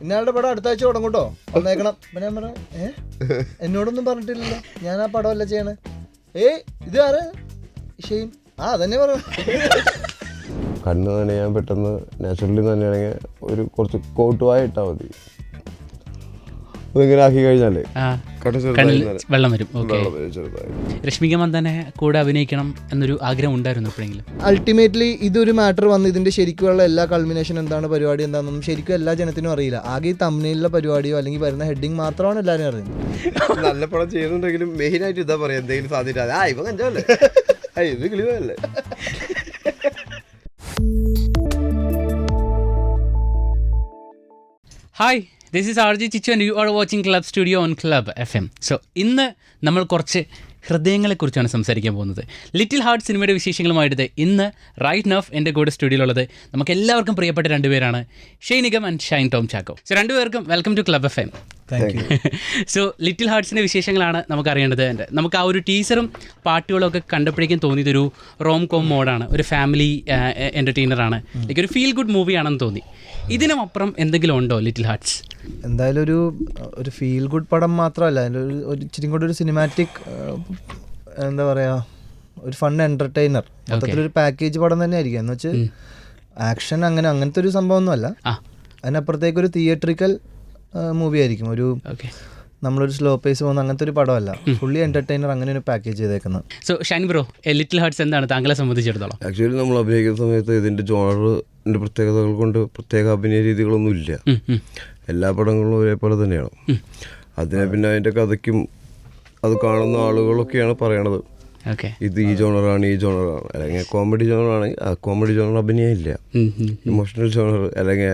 ഇന്നയാളുടെ പടം അടുത്താഴ്ച തുടങ്ങും കേട്ടോ വന്നേക്കണം. പിന്നെ ഞാൻ പറയാം ഏ? എന്നോടൊന്നും പറഞ്ഞിട്ടില്ലല്ലോ. ഞാൻ ആ പടമല്ല ചെയ്യണേ. ഏ ഇത് ആറ് ഷെയിൻ. ആ അതന്നെ പറ. കണ്ണ് ഞാൻ പെട്ടെന്ന് നാച്ചുറലി തന്നെയാണെങ്കിൽ ഒരു കുറച്ച് കോട്ടുവായിട്ടാ മതി. അതിങ്ങനെ ആക്കി കഴിഞ്ഞാലേ കണ്ണിൽ വെള്ളം വരും. ഓക്കെ. രശ്മിക മന്ദനെ കൂടെ അഭിനയിക്കണം എന്നൊരു ആഗ്രഹം ഉണ്ടായിരുന്നു എപ്പോഴെങ്കിലും? അൾട്ടിമേറ്റ്ലി ഇതൊരു മാറ്റർ വന്ന് ഇതിന്റെ ശരിക്കുള്ള എല്ലാ കൾമിനേഷൻ എന്താണ് പരിപാടി എന്താണെന്നും ശരിക്കും എല്ലാ ജനത്തിനും അറിയില്ല. ആകെ ഈ തമ്മിലുള്ള പരിപാടിയോ അല്ലെങ്കിൽ വരുന്ന ഹെഡിങ് മാത്രമാണ് എല്ലാവരും അറിയുന്നത്. നല്ല പടം ചെയ്യുന്നുണ്ടെങ്കിലും മെയിൻ ആയിട്ട് ഇതാ പറയാ എന്തെങ്കിലും സാധ്യത. ആ ഇവ ഇത് കിളിവല്ലേ hi this is R G Chichu and you are watching club studio on club F M so ഇന്ന് നമ്മൾ കുറച്ച് ഹൃദയങ്ങളെക്കുറിച്ചാണ് സംസാരിക്കാൻ പോകുന്നത്. ലിറ്റിൽ ഹാർട്ട് സിനിമയുടെ വിശേഷങ്ങളുമായിട്ട് ഇന്ന് റൈറ്റ് നഫ് എന്റെ കൂടെ സ്റ്റുഡിയോയിലുള്ളത് നമുക്ക് എല്ലാവർക്കും പ്രിയപ്പെട്ട രണ്ടുപേരാണ്. ഷെയ്നികം ആൻഡ് ഷൈൻ ടോം ചാക്കോ സോ രണ്ടുപേർക്കും welcome to club F M so little ഹാർട്സിന്റെ വിശേഷങ്ങളാണ് നമുക്ക് അറിയേണ്ടത് എന്റെ. നമുക്ക് ആ ഒരു ടീച്ചറും പാട്ടുകളും ഒക്കെ കണ്ടപ്പോഴേക്കും തോന്നിയതൊരു റോം കോം മോഡാണ്. ഒരു ഫാമിലി എന്റർടൈനറാണ് ലൈക്ക് ഒരു ഫീൽ ഗുഡ് മൂവിയാണെന്ന് തോന്നി. ഇതിനുമപ്പുറം എന്തെങ്കിലും ഉണ്ടോ ലിറ്റിൽ ഹാർട്സ് എന്തായാലും ഒരു ഒരു ഫീൽ ഗുഡ് പടം മാത്രമല്ല. അതിന്റെ ഒരു ഒരു ഇച്ചിരി കൂടി ഒരു സിനിമാറ്റിക് എന്താ പറയാ ഒരു ഫൺ എന്റർടൈനർ മൊത്തത്തിലൊരു പാക്കേജ് പടം തന്നെ ആയിരിക്കും എന്ന് വെച്ചാൽ ആക്ഷൻ അങ്ങനെ അങ്ങനത്തെ ഒരു സംഭവമൊന്നുമല്ല. അതിനപ്പുറത്തേക്ക് ഒരു തിയേറ്ററിക്കൽ മൂവി ആയിരിക്കും. ഒരു ഓക്കെ നമ്മളൊരു സ്ലോ പേസ് പോകുന്ന അങ്ങനത്തെ ഒരു പടമല്ല. ഫുള്ളി എന്റർടൈനർ അങ്ങനെ ഒരു പാക്കേജ് ചെയ്തേക്കുന്നത്. So Shine bro little hearts എന്താണ് താങ്കളെ സംബന്ധിച്ചിടത്തോളം? ആക്ച്വലി നമ്മൾ അഭിനയിക്കുന്ന സമയത്ത് ഇതിന്റെ ജോണറിന്റെ പ്രത്യേകതകൾ കൊണ്ട് പ്രത്യേക അഭിനയ രീതികളൊന്നും ഇല്ല. എല്ലാ പടങ്ങളും ഒരേപോലെ തന്നെയാണ്. അതിനെ പിന്നെ അതിന്റെ കഥയ്ക്കും അത് കാണുന്ന ആളുകളൊക്കെയാണ് പറയണത്. ഓക്കെ ഇത് ഈ ജോണറാണ് ഈ ജോണറാണ് അല്ലെങ്കിൽ കോമഡി ജോണറാണെങ്കിൽ ആ കോമഡി ജോണർ അഭിനയം ഇല്ല. ഇമോഷണൽ ജോണർ അല്ലെങ്കിൽ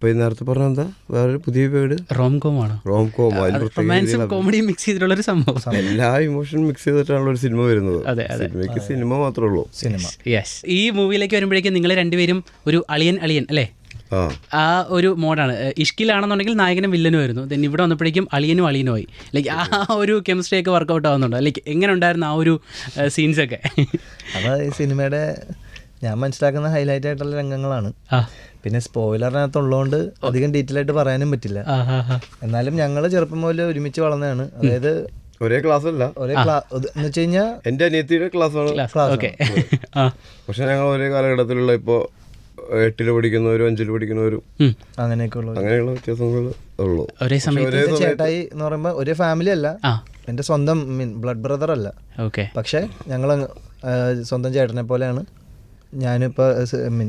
ഇപ്പൊ ഈ നേരത്തെ പറഞ്ഞ എന്താ? വേറൊരു പുതിയ പേര് റോം കോം ആണോ. റോം കോം അതിൽ പ്രത്യേക റൊമാൻസും കോമഡിയും മിക്സ് ചെയ്തിട്ടുള്ള സംഭവം. എല്ലാ ഇമോഷൻ മിക്സ് ചെയ്തിട്ടാണല്ലോ ഒരു സിനിമ വരുന്നത്. സിനിമയ്ക്ക് സിനിമ മാത്രമേ ഉള്ളൂ. സിനിമ. യെസ് ഈ മൂവിയിലേക്ക് വരുമ്പോഴേക്കും നിങ്ങൾ രണ്ടുപേരും ഒരു അളിയൻ അളിയൻ അല്ലേ? ആ. ഒരു മോഡാണ്. ഇഷ്കിലാണെന്നുണ്ടെങ്കിൽ നായകനും വില്ലനും ആയിരുന്നു. ദെൻ ഇവിടെ വന്നപ്പോഴേക്കും അളിയനും അളിയനും ആയി ലൈക്ക് ആ ഒരു കെമിസ്ട്രി ഒക്കെ വർക്കൗട്ട് ആവുന്നുണ്ടോ. ലൈക്ക് എങ്ങനെ ഉണ്ടായിരുന്നു ആ ഒരു സീൻസ് ഒക്കെ? അത് ഈ സിനിമയുടെ ഞാൻ മനസ്സിലാക്കുന്ന ഹൈലൈറ്റ് ആയിട്ടുള്ള രംഗങ്ങളാണ്. പിന്നെ സ്പോയിലറിനകത്തുള്ളതുകൊണ്ട് അധികം ഡീറ്റെയിൽ ആയിട്ട് പറയാനും പറ്റില്ല. എന്നാലും ഞങ്ങൾ ചെറുപ്പം മുതൽ ഒരുമിച്ച് വളർന്നതാണ്. അതായത് ഒരേ ക്ലാസ് അല്ല. ഒരേ ക്ലാസ് എന്ന് വെച്ച് കഴിഞ്ഞാൽ എന്റെ അനിയത്തിയുടെ ക്ലാസ്സാണ് ക്ലാസ് ഓക്കെ പക്ഷെ ഞങ്ങൾ ഒരേ കാലഘട്ടത്തിലുള്ള ഇപ്പോ എട്ടിൽ പഠിക്കുന്നവരും അഞ്ചിൽ പഠിക്കുന്നവരും. അങ്ങനെയൊക്കെ അങ്ങനെയുള്ള വ്യത്യാസങ്ങൾ ഉള്ളൂ. ഒരേ സമയത്ത് ചേട്ടായി എന്ന് പറയുമ്പോൾ ഒരേ ഫാമിലി അല്ല. എന്റെ എന്റെ സ്വന്തം ബ്ലഡ് ബ്രദർ അല്ല. ഓക്കെ പക്ഷെ ഞങ്ങൾ സ്വന്തം ചേട്ടനെ പോലെയാണ്. ഞാനിപ്പോൾ മീൻ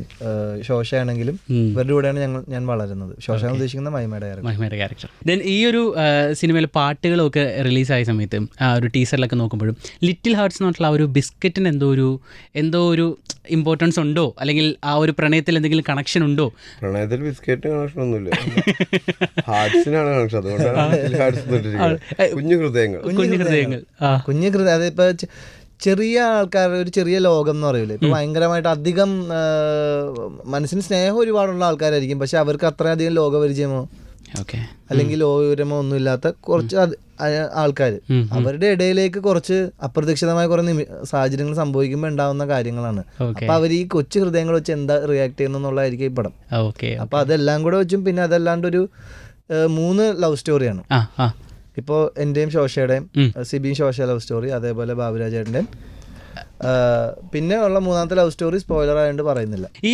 ശോശയാണെങ്കിലും. ഇവരുടെ കൂടെയാണ് ഞങ്ങൾ ഞാൻ വളരുന്നത്. ശോശ ഉദ്ദേശിക്കുന്ന മഹിമയുടെ മഹിമയുടെ ക്യാരക്ടർ. ദെൻ ഈ ഒരു സിനിമയിൽ പാട്ടുകളൊക്കെ റിലീസായ സമയത്ത് ആ ഒരു ടീസറിലൊക്കെ നോക്കുമ്പോഴും ലിറ്റിൽ ഹാർട്സ് എന്ന് പറഞ്ഞിട്ടുള്ള ആ ഒരു ബിസ്ക്കറ്റിന് എന്തോ ഒരു എന്തോ ഒരു ഇമ്പോർട്ടൻസ് ഉണ്ടോ? അല്ലെങ്കിൽ ആ ഒരു പ്രണയത്തിൽ എന്തെങ്കിലും കണക്ഷൻ ഉണ്ടോ? പ്രണയത്തിൽ ബിസ്ക്കറ്റ് കണക്ഷൻ ഒന്നുമില്ല. ഹാർട്സിനാണ് കണക്ഷൻ അതുകൊണ്ടാണ് ഹാർട്സ് കുഞ്ഞു ഹൃദയങ്ങൾ. കുഞ്ഞു ഹൃദയങ്ങൾ. കുഞ്ഞു കൃതി അതിപ്പോൾ ചെറിയ ആൾക്കാരുടെ ഒരു ചെറിയ ലോകം എന്ന് പറയൂലേ. ഇപ്പൊ ഭയങ്കരമായിട്ട് അധികം മനസ്സിന് സ്നേഹം ഒരുപാടുള്ള ആൾക്കാരായിരിക്കും. പക്ഷെ അവർക്ക് അത്രയധികം ലോകപരിചയമോ അല്ലെങ്കിൽ ലോകവിവരമോ ഒന്നും ഇല്ലാത്ത കുറച്ച് ആൾക്കാർ അവരുടെ ഇടയിലേക്ക് കുറച്ച് അപ്രതീക്ഷിതമായ കുറെ നിമി സാഹചര്യങ്ങൾ സംഭവിക്കുമ്പോൾ ഉണ്ടാവുന്ന കാര്യങ്ങളാണ്. അപ്പൊ അവർ ഈ കൊച്ചു ഹൃദയങ്ങൾ വെച്ച് എന്താ റിയാക്ട് ചെയ്യുന്നുള്ളതായിരിക്കും ഈ പടം. അപ്പൊ അതെല്ലാം കൂടെ വെച്ചും പിന്നെ അതല്ലാണ്ട് ഒരു മൂന്ന് ലവ് സ്റ്റോറിയാണ് ഇപ്പോൾ എന്റെയും ശോഷയുടെയും. സിബിയും ശോശ ലവ് സ്റ്റോറി അതേപോലെ ബാബുരാജേട്ടന്റെയും പിന്നെ ഉള്ള മൂന്നാമത്തെ ലവ് സ്റ്റോറി സ്പോയിലർ ആയതുകൊണ്ട് പറയുന്നില്ല. ഈ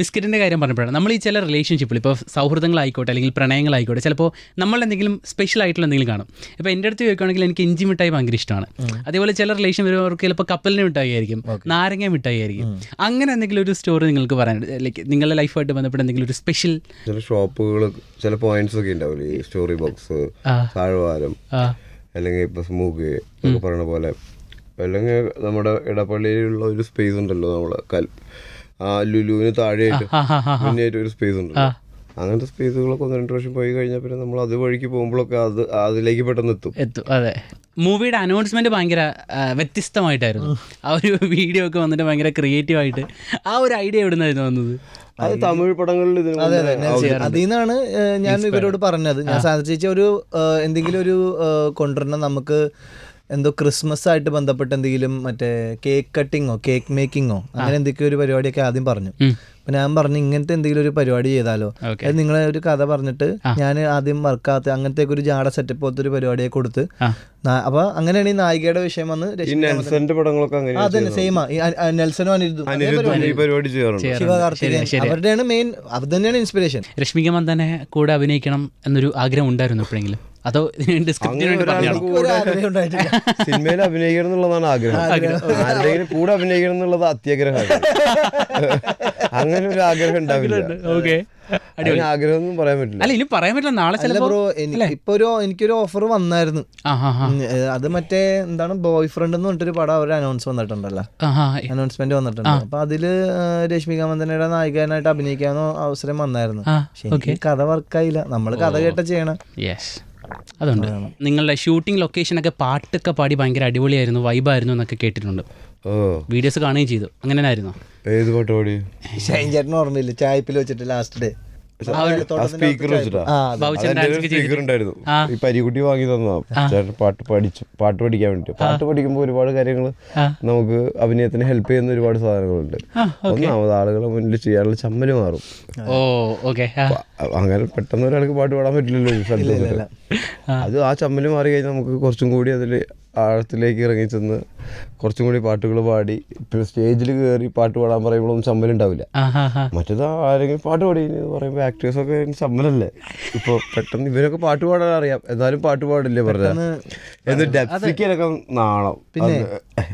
ബിസ്ക്കറ്റിന്റെ കാര്യം പറഞ്ഞപ്പോഴാണ് നമ്മൾ ഈ ചില റിലേഷൻഷിപ്പിൽ ഇപ്പോൾ സൗഹൃദങ്ങളായിക്കോട്ടെ അല്ലെങ്കിൽ പ്രണയങ്ങളായിക്കോട്ടെ ചിലപ്പോൾ നമ്മൾ എന്തെങ്കിലും സ്പെഷ്യൽ ആയിട്ടുള്ള എന്തെങ്കിലും കാണും. ഇപ്പോൾ എന്റെ അടുത്ത് ചോദിക്കുകയാണെങ്കിൽ എനിക്ക് ഇഞ്ചി മിഠായി ഭയങ്കര ഇഷ്ടമാണ്. അതേപോലെ ചില റിലേഷൻ വരുന്നവർക്ക് ചിലപ്പോൾ കപ്പലിന് മിഠായി ആയിരിക്കും നാരങ്ങ മിഠായി ആയിരിക്കും. അങ്ങനെ എന്തെങ്കിലും ഒരു സ്റ്റോറി നിങ്ങൾക്ക് പറയാൻ ലൈക്ക് നിങ്ങളുടെ ലൈഫായിട്ട് ബന്ധപ്പെട്ട് എന്തെങ്കിലും ഒരു സ്പെഷ്യൽ ചില ഷോപ്പുകൾ ചില പോയിന്റ്സ് ഒക്കെ ഉണ്ടാവും ഈ സ്റ്റോറി ബോക്സ് താഴ്വാരം അല്ലെങ്കിൽ ഇപ്പൊ സ്മൂഗ് എന്നൊക്കെ പറയുന്ന പോലെ അല്ലെങ്കിൽ നമ്മുടെ ഇടപ്പള്ളിയിലുള്ള ഒരു സ്പേസ് ഉണ്ടല്ലോ നമ്മളെ കൽ ആ ലുലുവിന് താഴെയായിട്ട് മുന്നേറ്റ് ഒരു സ്പേസ് ഉണ്ട് അങ്ങനത്തെ സ്പേസുകളൊക്കെ ഒന്ന് രണ്ട് പ്രാവശ്യം പോയി കഴിഞ്ഞാൽ പിന്നെ നമ്മൾ അത് വഴിക്ക് പോകുമ്പോഴൊക്കെ അത് അതിലേക്ക് പെട്ടെന്ന് എത്തും. എത്തും അതെ. മൂവിയുടെ അനൗൺസ്മെന്റ് ഭയങ്കര വ്യത്യസ്തമായിട്ടായിരുന്നു. ആ ഒരു വീഡിയോ ഒക്കെ വന്നിട്ട് ഭയങ്കര ക്രിയേറ്റീവ് ആയിട്ട് ആ ഒരു ഐഡിയ എവിടെ നിന്നായിരുന്നു വന്നത്? അത് തമിഴ് പടങ്ങളിൽ ഇതിന് അതെ അതെ അതിൽ നിന്നാണ് ഞാൻ ഇവരോട് പറഞ്ഞത്. ഞാൻ സാധിച്ച ഒരു എന്തെങ്കിലും ഒരു കൊണ്ടുവരണം. നമുക്ക് എന്തോ ക്രിസ്മസ് ആയിട്ട് ബന്ധപ്പെട്ട് എന്തെങ്കിലും മറ്റേ കേക്ക് കട്ടിങ്ങോ കേക്ക് മേക്കിങ്ങോ അങ്ങനെ എന്തൊക്കെയോ ഒരു പരിപാടിയൊക്കെ ആദ്യം പറഞ്ഞു. അപ്പൊ ഞാൻ പറഞ്ഞു ഇങ്ങനത്തെ എന്തെങ്കിലും ഒരു പരിപാടി ചെയ്താലോ? അത് നിങ്ങളെ ഒരു കഥ പറഞ്ഞിട്ട് ഞാൻ ആദ്യം വർക്കാത്ത അങ്ങനത്തെ ഒരു ജാട സെറ്റപ്പ് പോലത്തെ ഒരു പരിപാടിയെ കൊടുത്ത് അപ്പൊ അങ്ങനെയാണ് ഈ നായികയുടെ വിഷയം വന്ന് അതന്നെ നെൽസനും അനിരുദ്ധും. അതേ ശിവകാർത്തികേയൻ. അവരുടെയാണ് മെയിൻ അവർ തന്നെയാണ് ഇൻസ്പിറേഷൻ രശ്മിക മന്ദനെ കൂടെ അഭിനയിക്കണം എന്നൊരു ആഗ്രഹം ഉണ്ടായിരുന്നു എപ്പോഴെങ്കിലും? അതോ സിനിമയിൽ അഭിനയിക്കണം എന്നുള്ളതാണ് ആഗ്രഹം. ആരുടെങ്കിലും കൂടെ അഭിനയിക്കണം എന്നുള്ളത് അത്യാഗ്രഹമാണ്. അങ്ങനെ ഒരു ആഗ്രഹം ഉണ്ടാവില്ല ഓക്കെ ആഗ്രഹം ഒന്നും പറയാൻ പറ്റില്ല. അല്ല ഇനി പറയാൻ പറ്റില്ല. നാളെ ബ്രോ എനിക്ക് ഇപ്പൊ ഒരു എനിക്കൊരു ഓഫർ വന്നായിരുന്നു. അത് മറ്റേ എന്താണ് ബോയ് ഫ്രണ്ട് എന്ന് പറഞ്ഞിട്ടൊരു പടം അവർ അനൗൺസ് വന്നിട്ടുണ്ടല്ലോ. അനൗൺസ്മെന്റ് വന്നിട്ടുണ്ട്. അപ്പൊ അതിൽ രശ്മിക മന്ദനയുടെ നായികനായിട്ട് അഭിനയിക്കാനോ അവസരം വന്നായിരുന്നു. പക്ഷെ കഥ വർക്കായില്ല നമ്മൾ കഥ കേട്ട ചെയ്യണം. യെസ് അതുണ്ട്. നിങ്ങളുടെ ഷൂട്ടിംഗ് ലൊക്കേഷനൊക്കെ പാട്ടൊക്കെ പാടി ഭയങ്കര അടിപൊളിയായിരുന്നു വൈബായിരുന്നു എന്നൊക്കെ കേട്ടിട്ടുണ്ട്. ഓ. വീഡിയോസ് കാണുകയും ചെയ്തു. അങ്ങനെ ആയിരുന്നു ഏത് പാട്ട് പാടി? ഷൈൻ ഓർമ്മയില്ല. ചായപ്പിൽ വെച്ചിട്ട് ലാസ്റ്റ് ഡേ സ്പീക്കർ സ്പീക്കർ ഉണ്ടായിരുന്നു. ഈ പരികുട്ടി വാങ്ങി തന്ന ചേട്ടൻ പാട്ട് പഠിച്ചു. പാട്ട് പഠിക്കാൻ വേണ്ടി പാട്ട് പഠിക്കുമ്പോൾ ഒരുപാട് കാര്യങ്ങൾ നമുക്ക് അഭിനയത്തിന് ഹെൽപ്പ് ചെയ്യുന്ന ഒരുപാട് സാധനങ്ങളുണ്ട്. ഒന്നാമത് ആളുകളെ മുന്നിൽ ചെയ്യാനുള്ള ചമ്മൽ മാറും. അങ്ങനെ പെട്ടെന്ന് ഒരാൾക്ക് പാട്ട് പാടാൻ പറ്റില്ലല്ലോ അത് ആ ചമ്മൽ മാറി കഴിഞ്ഞാൽ നമുക്ക് കുറച്ചും കൂടി അതിൽ ആഴത്തിലേക്ക് ഇറങ്ങി ചെന്ന് കുറച്ചും കൂടി പാട്ടുകൾ പാടി ഇപ്പം സ്റ്റേജിൽ കയറി പാട്ട് പാടാൻ പറയുമ്പോഴൊന്നും ചമ്മൽ ഉണ്ടാവില്ല മറ്റേത് ആരെങ്കിലും പാട്ട് പാടി എന്ന് പറയുമ്പോൾ ആക്ടേഴ്സൊക്കെ ചമ്മലല്ലേ ഇപ്പോൾ പെട്ടെന്ന് ഇവരൊക്കെ പാട്ട് പാടാൻ അറിയാം. എന്നാലും പാട്ട് പാടില്ലേ പറഞ്ഞ എന്ന് ഡെപ്സിക്കലൊക്കെ നാണം. പിന്നെ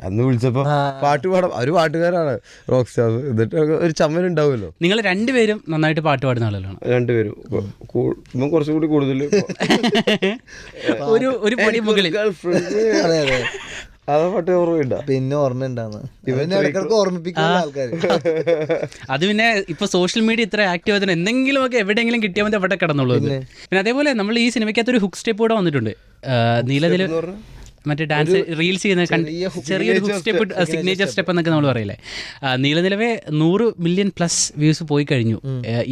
അന്ന് വിളിച്ചപ്പോൾ പാട്ട് പാടാം ഒരു പാട്ടുകാരാണ് റോക്ക് സ്റ്റാർ എന്നിട്ട് ഒരു ചമ്മലുണ്ടാവുമല്ലോ. നിങ്ങൾ രണ്ടുപേരും നന്നായിട്ട് പാട്ട് പാടുന്ന ആളുകളാണ്. രണ്ടുപേരും. കുറച്ചും കൂടി കൂടുതൽ ഒരു ഒരു പടി മുകളിൽ. അതെ പട്ടി അതാ പിന്നെ ഓർമ്മ ഇവനെ ഇടക്കിടക്ക് ഓർമ്മിപ്പിക്കുന്ന ആൾക്കാർ അത് പിന്നെ ഇപ്പൊ സോഷ്യൽ മീഡിയ ഇത്ര ആക്റ്റീവ് ആയതിന് എന്തെങ്കിലും ഒക്കെ എവിടെയെങ്കിലും കിട്ടിയാൽ മതി അവിടെ കിടന്നുള്ളൂ പിന്നെ? അതേപോലെ നമ്മൾ ഈ സിനിമയ്ക്കകത്ത് ഒരു ഹുക്ക് സ്റ്റെപ്പ് കൂടെ വന്നിട്ടുണ്ട്. നീലനില മറ്റേ ഡാൻസ് റീൽസ് ചെയ്യുന്ന ചെറിയൊരു സ്റ്റെപ്പ് സിഗ്നേച്ചർ സ്റ്റെപ്പ് എന്നൊക്കെ നമ്മൾ പറയില്ലേ? നീലനിലവേ നൂറ് മില്യൺ പ്ലസ് വ്യൂസ് പോയി കഴിഞ്ഞു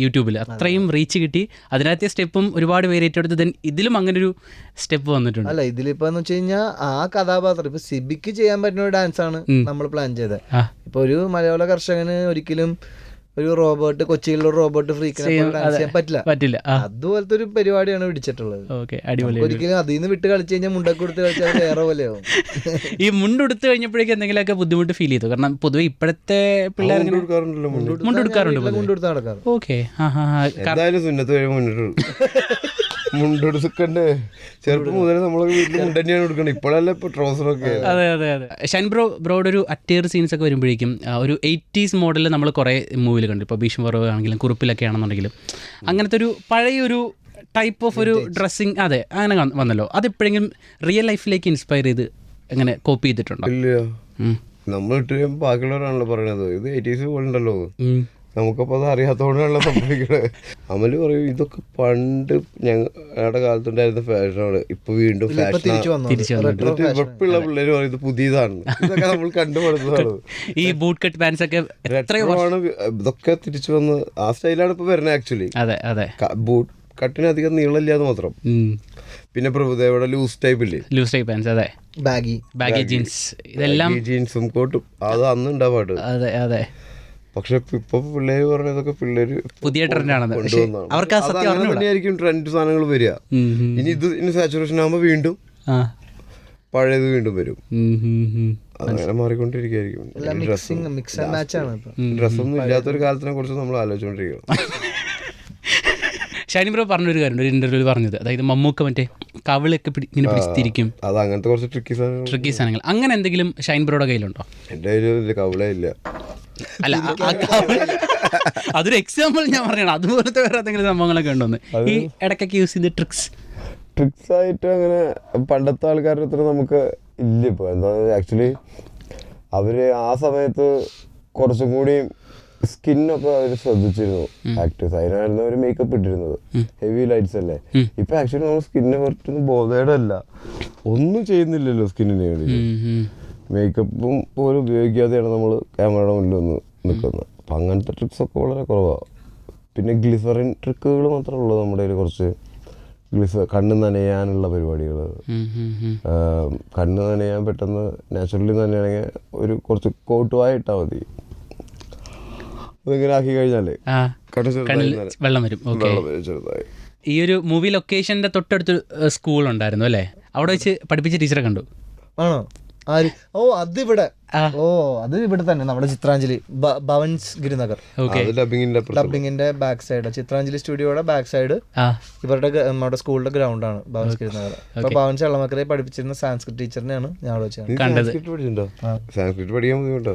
യൂട്യൂബിൽ അത്രയും റീച്ച് കിട്ടി. അതിനകത്തെ സ്റ്റെപ്പും ഒരുപാട് പേര് ഏറ്റെടുത്ത് ഇതിലും അങ്ങനെ ഒരു സ്റ്റെപ്പ് വന്നിട്ടുണ്ട്. അല്ല ഇതിലിപ്പോ എന്ന് വെച്ച് കഴിഞ്ഞാൽ ആ കഥാപാത്രം ഇപ്പൊ സിബിക്ക് ചെയ്യാൻ പറ്റുന്ന ഒരു ഡാൻസ് ആണ് നമ്മൾ പ്ലാൻ ചെയ്തത്. ഇപ്പൊ ഒരു മലയാള കർഷകന് ഒരിക്കലും ഒരു റോബോട്ട് കൊച്ചിയിലുള്ള റോബോട്ട് ഫ്രീക്കിനെ ഡാൻസ് ചെയ്യാൻ പറ്റില്ല. പറ്റില്ല. അതുപോലത്തെ ഒരു പരിപാടിയാണ് പിടിച്ചിട്ടുള്ളത്. ഓക്കെ അടിപൊളി ഒരിക്കലും അതിൽ നിന്ന് വിട്ട് കളിച്ചു കഴിഞ്ഞാൽ മുണ്ടൊക്കെ കൊടുത്ത് കളിച്ചാൽ വേറെ പോലെയാവും. ഈ മുണ്ടെടുത്ത് കഴിഞ്ഞപ്പോഴേക്കും എന്തെങ്കിലുമൊക്കെ ബുദ്ധിമുട്ട് ഫീൽ ചെയ്തു. കാരണം പൊതുവെ ഇപ്പോഴത്തെ പിള്ളേർ മുണ്ടെടുക്കാറുണ്ട് മുണ്ടെടുത്ത് നടക്കാറ്. ഓക്കെ എന്തായാലും സുന്നത്ത് മുണ്ടെടുക്കണ്ടേ ചെറുപ്പം മുതൽ നമ്മളൊക്കെ വീട്ടിൽ മുണ്ട് തന്നെയാണ് കൊടുക്കണം ഇപ്പോഴല്ലേ ഇപ്പൊ ട്രോസറൊക്കെ? അതെ അതെ അതെ. ഷൻ ബ്രോ ബ്രോയുടെ ഒരു അറ്റയർ സീൻസ് ഒക്കെ വരുമ്പോഴേക്കും ഒരു എയ്റ്റീസ് മോഡലിൽ നമ്മൾ കുറേ മൂവിൽ കണ്ടു. ഇപ്പോൾ ഭീഷ്മ പർവ് ആണെങ്കിലും കുറിപ്പിലൊക്കെ ആണെന്നുണ്ടെങ്കിലും. അങ്ങനത്തെ ഒരു പഴയൊരു ടൈപ്പ് ഓഫ് ഒരു ഡ്രസ്സിങ് അതെ അങ്ങനെ വന്നല്ലോ വന്നല്ലോ. അതെപ്പോഴെങ്കിലും റിയൽ ലൈഫിലേക്ക് ഇൻസ്പയർ ചെയ്ത് അങ്ങനെ കോപ്പി ചെയ്തിട്ടുണ്ടോ? ഇല്ല നമ്മൾ ഇട്ട് കഴിയുമ്പോൾ ബാക്കിയുള്ളവരാണല്ലോ പറയണത്. ഇത് എയ്റ്റീസ് പോലുണ്ടല്ലോ. നമുക്കപ്പോൾ അത് അറിയാത്തതുകൊണ്ടാണല്ലോ സംഭവിക്കണത് അമൽ പറയും ഇതൊക്കെ പണ്ട് ഞങ്ങളുടെ കാലത്തുണ്ടായിരുന്ന ഫാഷനാണ്. ഇപ്പൊ വീണ്ടും ഫാഷൻ പിള്ളേർ പിള്ളേര് പറയും ഇത് പുതിയതാണ്. ഇതൊക്കെ നമ്മൾ കണ്ടുപടുന്നതാണ് ഈ ബൂട്ട് കട്ട് പാൻസ് ഒക്കെ ഇതൊക്കെ തിരിച്ചു വന്ന് ആ സ്റ്റൈലാണ് ഇപ്പൊ വരുന്നത് ആക്ച്വലി അതെ അതെ. ബൂട്ട് കട്ടിന് അധികം നീളമില്ലാന്ന് മാത്രം. പിന്നെ പ്രഭുദേവയുടെ ലൂസ് ടൈപ്പ് ഇല്ലേ? ലൂസ് ടൈപ്പ് പാൻസ് അതെ. ബാഗി ബാഗി ജീൻസ് ഇതെല്ലാം ജീൻസും കോട്ടും അത് അന്ന് ഉണ്ടാവാട്ട് അതെ അതെ. പക്ഷെ ഇപ്പൊ പിള്ളേര് പറഞ്ഞതൊക്കെ പിള്ളേര് പുതിയ ട്രെൻഡാണെന്ന്. അവർക്ക് ആ സത്യം അറിഞ്ഞൂടാ. തന്നെയായിരിക്കും ട്രെൻഡ് സാധനങ്ങൾ വരിക. ഇനി ഇത് ഇനി സാച്ചുറേഷൻ ആകുമ്പോൾ വീണ്ടും ആ. പഴയത് വീണ്ടും വരും. അങ്ങനെ മാറിക്കൊണ്ടിരിക്കും മിക്സിങ് മിക്സ് മാച്ച് ആണ് ഇപ്പൊ. ഡ്രസ്സൊന്നും ഇല്ലാത്തൊരു കാലത്തിനെ കുറിച്ച് നമ്മൾ ആലോചിച്ചുകൊണ്ടിരിക്കണം ഷൈനി ബ്രോ പറഞ്ഞൊരു കാര്യം ഒരു ഇന്റർവ്യൂവിൽ പറഞ്ഞത്. അതായത് മമ്മൂക്ക മറ്റേ കവിളൊക്കെ പിടി ഇങ്ങനെ പിടിച്ചിരിക്കും. അത് അങ്ങനത്തെ കുറച്ച് ട്രിക്കി സാധനങ്ങൾ ട്രിക്കി സാധനങ്ങൾ. അങ്ങനെ എന്തെങ്കിലും ഷൈൻ ബ്രോയുടെ കയ്യിലുണ്ടോ? എന്റെ കയ്യിൽ കവിളേ ഇല്ല. അല്ല അതൊരു എക്സാമ്പിൾ ഞാൻ പറഞ്ഞതാണ്. അതുപോലത്തെ വേറെ എന്തെങ്കിലും സംഭവങ്ങളൊക്കെ ഉണ്ടോന്ന്? ഈ ഇടയ്ക്കൊക്കെ യൂസ് ചെയ്ത ട്രിക്സ് ട്രിക്സ് ആയിട്ട് അങ്ങനെ പണ്ടത്തെ ആൾക്കാരുടെ അത്ര നമുക്ക് ഇല്ല ഇപ്പോൾ എന്താ ആക്ച്വലി അവർ ആ സമയത്ത് കുറച്ചും കൂടി സ്കിന്നൊക്കെ അവർ ശ്രദ്ധിച്ചിരുന്നു ആക്ടേഴ്സ് അതിനായിരുന്നു അവർ മേക്കപ്പ് ഇട്ടിരുന്നത്. ഹെവി ലൈറ്റ്സ് അല്ലേ? ഇപ്പൊ ആക്ച്വലി നമ്മൾ സ്കിന്നെ കുറച്ചൊന്നും ബോധേടല്ല. ഒന്നും ചെയ്യുന്നില്ലല്ലോ സ്കിന്നിനെ വേണ്ടി. മേക്കപ്പും പോലും ഉപയോഗിക്കാതെയാണ് നമ്മൾ ക്യാമറയുടെ മുന്നിൽ വന്ന് നിൽക്കുന്നത് അപ്പം അങ്ങനത്തെ ട്രിക്സൊക്കെ വളരെ കുറവാണ് പിന്നെ ഗ്ലിസറിൻ ട്രിക്കുകൾ മാത്രമേ ഉള്ളൂ നമ്മുടെ കയ്യിൽ കുറച്ച് ഗ്ലിസ കണ്ണ് നനയാനുള്ള പരിപാടികൾ കണ്ണ് നനയാൻ പെട്ടെന്ന് നാച്ചുറലി നനയാണെങ്കിൽ ഒരു കുറച്ച് കോട്ടുവായ ഇട്ടാൽ മതി. അതിങ്ങനെ ആക്കി കഴിഞ്ഞാൽ കണ്ണ് ചെറുതായി വെള്ളം വരും. ഓക്കെ. വെള്ളം വരും ചെറുതായി. ഈ ഒരു മൂവി ലൊക്കേഷന്റെ തൊട്ടടുത്ത് സ്കൂൾ ഉണ്ടായിരുന്നു അല്ലേ? അവിടെ വെച്ച് പഠിപ്പിച്ച ടീച്ചറെ കണ്ടു? ആണോ? ആര്? ഓ അതിവിടെ. ഓ അത് ഇവിടെ തന്നെ നമ്മുടെ ചിത്രാഞ്ജലി ഭവൻസ് ഗിരിനഗർ. ഡബിങ്ങിന്റെ ബാക്ക് സൈഡ് ചിത്രാഞ്ജലി സ്റ്റുഡിയോയുടെ ബാക്ക് സൈഡ് ആ. ഇവരുടെ നമ്മുടെ സ്കൂളിന്റെ ഗ്രൗണ്ടാണ് ഭവൻസ് ഗിരിനഗർ. അപ്പൊ ഭവൻസ് എള്ളമക്കരെ പഠിപ്പിച്ചിരുന്ന സാൻസ്ക്രിറ്റ് ടീച്ചറിനെയാണ് ഞാൻ ബുദ്ധിമുട്ടോ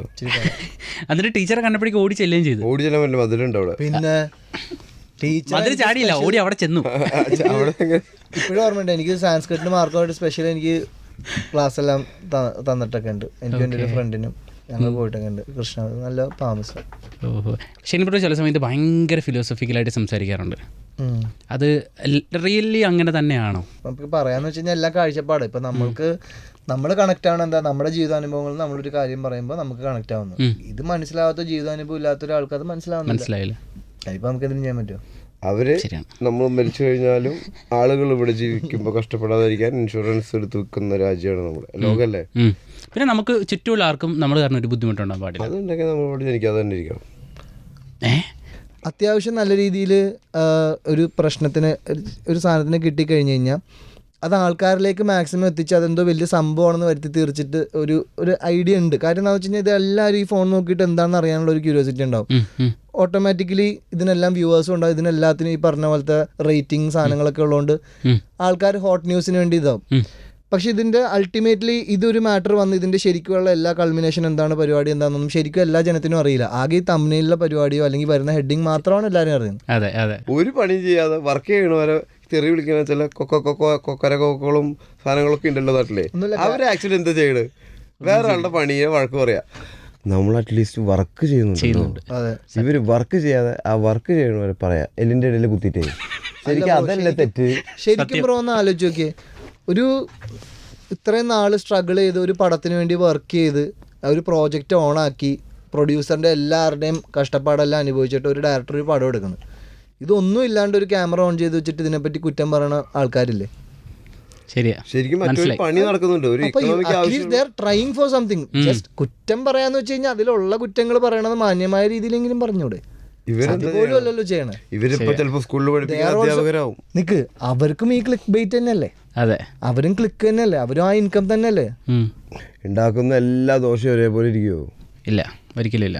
എന്നിട്ട് ടീച്ചറെ കണ്ടപ്പോഴേക്കും ഓടി ചെല്ലുകയും ചെയ്തു. ഓടി ചെല്ലാൻ മധുരമുണ്ട് അവിടെ. പിന്നെ ടീച്ചർ ചാടിയില്ല ഓടി അവിടെ ചെന്നു. ഇപ്പോഴും ഓർമ്മയുണ്ട് എനിക്ക് സാൻസ്ക്രിറ്റിന് മാർക്കമായിട്ട് സ്പെഷ്യൽ എനിക്ക് ക്ലാസ് എല്ലാം തന്നിട്ടൊക്കെ ഉണ്ട് എനിക്ക് എന്റെ ഒരു ഫ്രണ്ടിനും ഞങ്ങൾ പോയിട്ടൊക്കെ ഉണ്ട് കൃഷ്ണ നല്ല താമസം. ഓഹോ. ശനിപ്രോ ചില സമയത്ത് ഭയങ്കര ഫിലോസഫിക്കലായിട്ട് സംസാരിക്കാറുണ്ട്. അത് റിയലി അങ്ങനെ തന്നെയാണോ? നമുക്ക് പറയാന്ന് വെച്ച് കഴിഞ്ഞാൽ എല്ലാ കാഴ്ചപ്പാട്. ഇപ്പൊ നമ്മൾക്ക് നമ്മൾ കണക്ട് ആവണം എന്താ? നമ്മുടെ ജീവിതാനുഭവങ്ങൾ നമ്മളൊരു കാര്യം പറയുമ്പോൾ നമുക്ക് കണക്ട് ആവുന്നു. ഇത് മനസ്സിലാവാത്ത ജീവിതാനുഭവം ഇല്ലാത്ത ഒരാൾക്ക് അത് മനസ്സിലാവുന്നില്ല. മനസ്സിലായില്ല. അതിപ്പോ നമുക്ക് എന്തിനും ചെയ്യാൻ പറ്റുമോ അവർ നമ്മൾ മരിച്ചു കഴിഞ്ഞാലും ആളുകൾ ഇവിടെ ജീവിക്കുമ്പോൾ കഷ്ടപ്പെടാതിരിക്കാൻ ഇൻഷുറൻസ് എടുത്ത് വെക്കുന്ന രാജ്യമാണ് നമ്മുടെ ലോകല്ലേ? പിന്നെ നമുക്ക് ചുറ്റുമുള്ള ആർക്കും നമ്മൾ കാരണം ഒരു ബുദ്ധിമുട്ടുണ്ടാകാൻ പാടില്ല. അതുണ്ടെങ്കിൽ ജനിക്കാതെ തന്നെ ഇരിക്കണം. ഏ? അത്യാവശ്യം നല്ല രീതിയിൽ ഒരു പ്രശ്നത്തിന് ഒരു- ഒരു സാധനത്തിന് കിട്ടിക്കഴിഞ്ഞ് കഴിഞ്ഞാൽ അത് ആൾക്കാരിലേക്ക് മാക്സിമം എത്തിച്ച് അതെന്തോ വലിയ സംഭവമാണെന്ന് വരുത്തി തീർച്ചിട്ട് ഒരു ഒരു ഐഡിയ ഉണ്ട്. കാര്യം എന്താ വെച്ച് കഴിഞ്ഞാൽ ഇത് എല്ലാവരും ഈ ഫോൺ നോക്കിയിട്ട് എന്താണെന്ന് അറിയാനുള്ള ഒരു ക്യൂരിയോസിറ്റി ഉണ്ടാവും. ഓട്ടോമാറ്റിക്കലി ഇതിനെല്ലാം വ്യൂവേഴ്സും ഉണ്ടാവും. ഇതിനെല്ലാത്തിനും ഈ പറഞ്ഞ പോലത്തെ റേറ്റിംഗ് സാധനങ്ങളൊക്കെ ഉള്ളതുകൊണ്ട് ആൾക്കാർ ഹോട്ട് ന്യൂസിന് വേണ്ടി ഇതാവും. പക്ഷെ ഇതിന്റെ അൾട്ടിമേറ്റ്ലി ഇതൊരു മാറ്റർ വന്ന് ഇതിന്റെ ശരിക്കുള്ള എല്ലാ കൾമിനേഷൻ എന്താണ് പരിപാടി എന്താണെന്നൊന്നും ശരിക്കും എല്ലാ ജനത്തിനും അറിയില്ല. ആകെ ഈ തമ്മിലുള്ള പരിപാടിയോ അല്ലെങ്കിൽ വരുന്ന ഹെഡിങ് മാത്രമാണ് എല്ലാവരും അറിയുന്നത്. അതെ അതെ. ഒരു പണി ചെയ്യാതെ വർക്ക് ചെയ്യണവരെ തെറി വിളിക്കുന്ന ചില കൊക്ക കൊക്ക കൊക്കര കൊക്കകളും സാധനങ്ങളൊക്കെ ഉണ്ടല്ലോ നാട്ടിലെ. അവർ ആക്ച്വലി എന്താ ചെയ്യണ്? വേറെ ആളുടെ പണിയെ വഴക്ക് പറയാ. നമ്മൾ അറ്റ്ലീസ്റ്റ് വർക്ക് ചെയ്യുന്നുണ്ട് ഇവർ വർക്ക് ചെയ്യാതെ ആ വർക്ക് ചെയ്യണവരെ പറയാ. എല്ലിന്റെ ഇടയിൽ കുത്തിട്ടേ ശരിക്കും അതല്ല തെറ്റ്? ശരിക്കും ബ്രോ ഒന്ന് ആലോചിച്ച് നോക്കിയേ. ഒരു ഇത്രയും നാൾ സ്ട്രഗിൾ ചെയ്ത് ഒരു പടത്തിന് വേണ്ടി വർക്ക് ചെയ്ത് ആ ഒരു പ്രോജക്റ്റ് ഓണാക്കി പ്രൊഡ്യൂസറിന്റെ എല്ലാവരുടെയും കഷ്ടപ്പാടെല്ലാം അനുഭവിച്ചിട്ട് ഒരു ഡയറക്ടർ ഒരു പടം എടുക്കുന്നു. ഇതൊന്നും ഇല്ലാണ്ട് ഒരു ക്യാമറ ഓൺ ചെയ്ത് വെച്ചിട്ട് ഇതിനെപ്പറ്റി കുറ്റം പറയണ ആൾക്കാരില്ലേ? ശരിയാ. ശരിക്കും പണി നടക്കുന്നുണ്ട്. ട്രൈങ് ഫോർ സംതിങ് ജസ്റ്റ് കുറ്റം പറയാന്ന് വെച്ച് കഴിഞ്ഞാൽ അതിലുള്ള കുറ്റങ്ങൾ പറയണത് മാന്യമായ രീതിയിലെങ്കിലും പറഞ്ഞൂടെ? ഇവരെന്താ അതുപോലും അല്ലല്ലോ ചെയ്യണേ. ഇവരിപ്പോ ചിലപ്പോ സ്കൂളിൽ പഠിപ്പിക്കുന്ന അധ്യാപകരാവും. നിക്ക് അവർക്കും ഈ ക്ലിക്ക് ബൈറ്റ് തന്നെയല്ലേ? അതെ. അവരും ക്ലിക്ക് തന്നെയല്ലേ? അവരും ആ ഇൻകം തന്നെയല്ലേ. ഉണ്ടാക്കുന്ന എല്ലാ ദോഷവും ഒരേപോലെ ഇരിക്കുവോ? ഇല്ല ഒരിക്കലും ഇല്ല.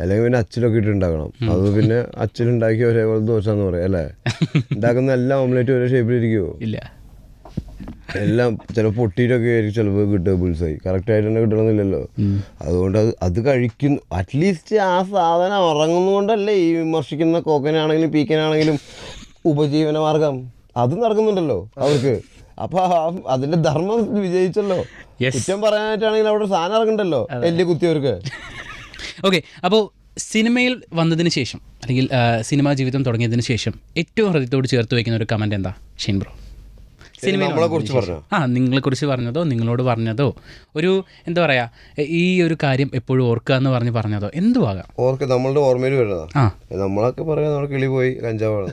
അല്ലെങ്കിൽ പിന്നെ അച്ചിലൊക്കെ ഇട്ടുണ്ടാക്കണം അത് പിന്നെ അച്ചിലുണ്ടാക്കി ഒരേപോലെ ദോശ എന്ന് പറയാം അല്ലേ? ഉണ്ടാക്കുന്ന എല്ലാ ഓംലേറ്റും ഒരേ ഷേപ്പിലിരിക്കുവോ ഇല്ല. എല്ലാം ചിലപ്പോൾ പൊട്ടിയിട്ടൊക്കെ ആയിരിക്കും ചിലപ്പോൾ കിട്ടുക ബുൾസായി കറക്റ്റ് ആയിട്ട് തന്നെ കിട്ടണമെന്നില്ലല്ലോ. അതുകൊണ്ട് അത് അത് കഴിക്കുന്നു. അറ്റ്ലീസ്റ്റ് ആ സാധനം ഉറങ്ങുന്നതുകൊണ്ടല്ലേ ഈ വിമർശിക്കുന്ന കോക്കനാണെങ്കിലും പീക്കനാണെങ്കിലും ഉപജീവന മാർഗം. അത് നടക്കുന്നുണ്ടല്ലോ അവർക്ക്. അപ്പൊ അതിന്റെ ധർമ്മം വിജയിച്ചല്ലോ. കുറ്റം പറയാനായിട്ടാണെങ്കിൽ അവിടെ സാധനം ഇറങ്ങണ്ടല്ലോ എല്ല് കുത്തിയവർക്ക്. ഓക്കെ അപ്പോൾ സിനിമയിൽ വന്നതിന് ശേഷം അല്ലെങ്കിൽ സിനിമാ ജീവിതം തുടങ്ങിയതിന് ശേഷം ഏറ്റവും ഹൃദയത്തോട് ചേർത്ത് വയ്ക്കുന്ന ഒരു കമന്റ് എന്താ? ഷെയ്ൻ ബ്രോ. ശേഷം. ആ നിങ്ങളെക്കുറിച്ച് പറഞ്ഞതോ നിങ്ങളോട് പറഞ്ഞതോ? ഒരു എന്താ പറയുക ഈ ഒരു കാര്യം എപ്പോഴും ഓർക്കുക എന്ന് പറഞ്ഞ് പറഞ്ഞതോ? എന്തുവാകാം? ഓർക്ക നമ്മളുടെ ഓർമ്മയിൽ വരുന്നതാ. ആ. നമ്മളൊക്കെ പറയാം നമ്മൾ കിളി പോയി കഞ്ചാവാണ്.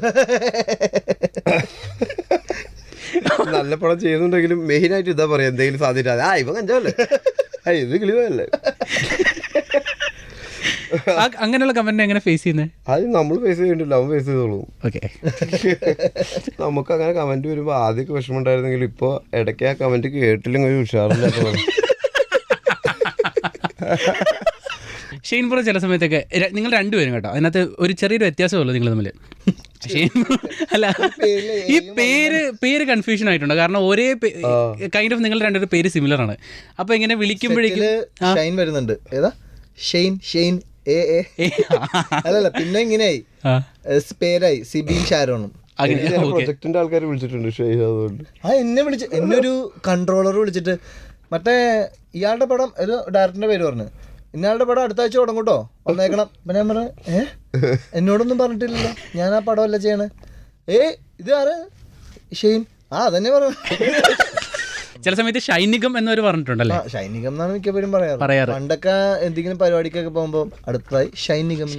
നല്ല പടം ചെയ്യുന്നുണ്ടെങ്കിലും മെയിൻ ആയിട്ട് ഇതാ പറയാ എന്തെങ്കിലും സാധ്യത. ആ ഇവ കഞ്ചാവല്ലേ? ആ ഇത് കിളി പോയല്ലേ? അങ്ങനെയുള്ള കമന്റ് എങ്ങനെ ഫേസ് ചെയ്യുന്നത് അത് നമ്മൾ ഫേസ് ചെയ്യണ്ടില്ല അവൻ ഫേസ് ചെയ്തോളൂ. ഓക്കെ നമുക്ക് അങ്ങനെ കമന്റ് വരുമ്പോ ആദ്യമൊക്കെ വിഷമം ഉണ്ടായിരുന്നെങ്കിൽ ഇപ്പൊ ഇടയ്ക്ക് ആ കമന്റ് കേട്ടില്ലെങ്കിൽ ഒരു ഉഷാറില്ലാത്ത ഷെയിൻപുറ ചില സമയത്തൊക്കെ നിങ്ങൾ രണ്ടുപേരും കേട്ടോ അതിനകത്ത് ഒരു ചെറിയൊരു വ്യത്യാസമേ ഉള്ളൂ നിങ്ങൾ തമ്മിൽ അല്ല ഈ പേര് പേര് കൺഫ്യൂഷൻ ആയിട്ടുണ്ട് കാരണം ഒരേ കൈൻഡ് ഓഫ് നിങ്ങൾ രണ്ടുപേരും പേര് സിമിലർ ആണ്. അപ്പൊ ഇങ്ങനെ വിളിക്കുമ്പോഴേക്കും ഷൈൻ വരുന്നുണ്ട്. ഏതാ? ഷെയ്ൻ ഷെയ്ൻ എ എ. ഏ, അല്ലല്ല പിന്നെ ഇങ്ങനെയായി. പേരായി സിബി ഷാരോണും. പ്രൊജക്ടിന്റെ ആൾക്കാർ വിളിച്ചിട്ടുണ്ട് അതുകൊണ്ട്. ആ എന്നെ വിളിച്ച് എന്നെ ഒരു കൺട്രോളർ വിളിച്ചിട്ട് മറ്റേ ഇയാളുടെ പടം ഒരു ഡയറക്ടറിന്റെ പേര് പറഞ്ഞു. ഇന്നയാളുടെ പടം അടുത്ത ആഴ്ച തുടങ്ങും കേട്ടോ വന്നേക്കണം. പിന്നെ ഞാൻ പറഞ്ഞു ഏ? എന്നോടൊന്നും പറഞ്ഞിട്ടില്ലല്ലോ. ഞാൻ ആ പടമല്ല ചെയ്യണേ. ഏ ഇത് ആര്? ഷെയ്ൻ. ആ അതന്നെ പറഞ്ഞു ചില സമയത്ത് ഷൈനികം എന്നൊരു പറഞ്ഞിട്ടുണ്ടല്ലേ? ഷൈനികം എന്നാണ് മിക്കപ്പോഴും പറയാറ്. പറയാറ്. പണ്ടൊക്കെ എന്തെങ്കിലും പരിപാടിക്കൊക്കെ പോകുമ്പോ അടുത്തതായി ഷൈനികം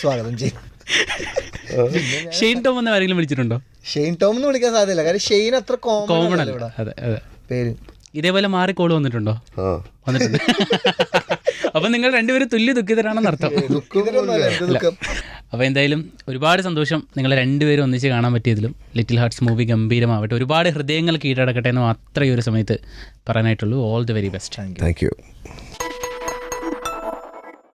സ്വാഗതം ചെയ്യും. ഷെയ്ൻ ടോം എന്ന് ആരെങ്കിലും വിളിച്ചിട്ടുണ്ടോ? ഷെയ്ൻ ടോം എന്ന് വിളിക്കാൻ സാധ്യല്ല കാരണം ഷെയ്ൻ അത്ര കോമൺ കോമൺ അല്ല. ഇവിടെ. അതെ അതെ. പേര്. ഇതേപോലെ മാറി കോൾ വന്നിട്ടുണ്ടോ? ആ. വന്നിട്ടുണ്ട്. അപ്പൊ നിങ്ങൾ രണ്ടുപേരും തുല്യ ദുഃഖിതരാണെന്ന് അർത്ഥം അപ്പോൾ എന്തായാലും ഒരുപാട് സന്തോഷം നിങ്ങൾ രണ്ടുപേരും ഒന്നിച്ച് കാണാൻ പറ്റിയതിലും. ലിറ്റിൽ ഹാർട്സ് മൂവി ഗംഭീരമാവട്ടെ. ഒരുപാട് ഹൃദയങ്ങൾ കീഴടക്കട്ടെ എന്ന് മാത്രമേ ഈ ഒരു സമയത്ത് പറയാനായിട്ടുള്ളൂ. All the very best thank you